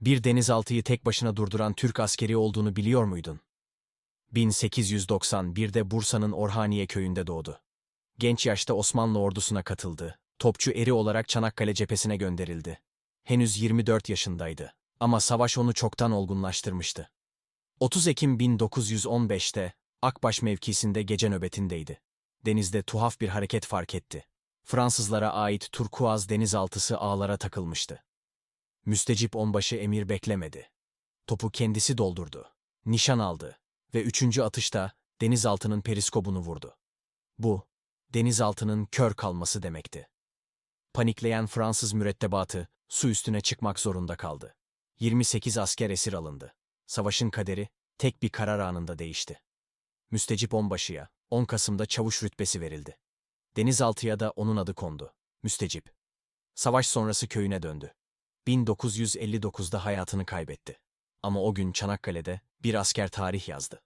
Bir denizaltıyı tek başına durduran Türk askeri olduğunu biliyor muydun? 1891'de Bursa'nın Orhaniye köyünde doğdu. Genç yaşta Osmanlı ordusuna katıldı. Topçu eri olarak Çanakkale cephesine gönderildi. Henüz 24 yaşındaydı. Ama savaş onu çoktan olgunlaştırmıştı. 30 Ekim 1915'te Akbaş mevkisinde gece nöbetindeydi. Denizde tuhaf bir hareket fark etti. Fransızlara ait turkuaz denizaltısı ağlara takılmıştı. Müstecip onbaşı emir beklemedi. Topu kendisi doldurdu. Nişan aldı ve üçüncü atışta denizaltının periskobunu vurdu. Bu, denizaltının kör kalması demekti. Panikleyen Fransız mürettebatı su üstüne çıkmak zorunda kaldı. 28 asker esir alındı. Savaşın kaderi tek bir karar anında değişti. Müstecip onbaşıya 10 Kasım'da çavuş rütbesi verildi. Denizaltıya da onun adı kondu. Müstecip. Savaş sonrası köyüne döndü. 1959'da hayatını kaybetti. Ama o gün Çanakkale'de bir asker tarih yazdı.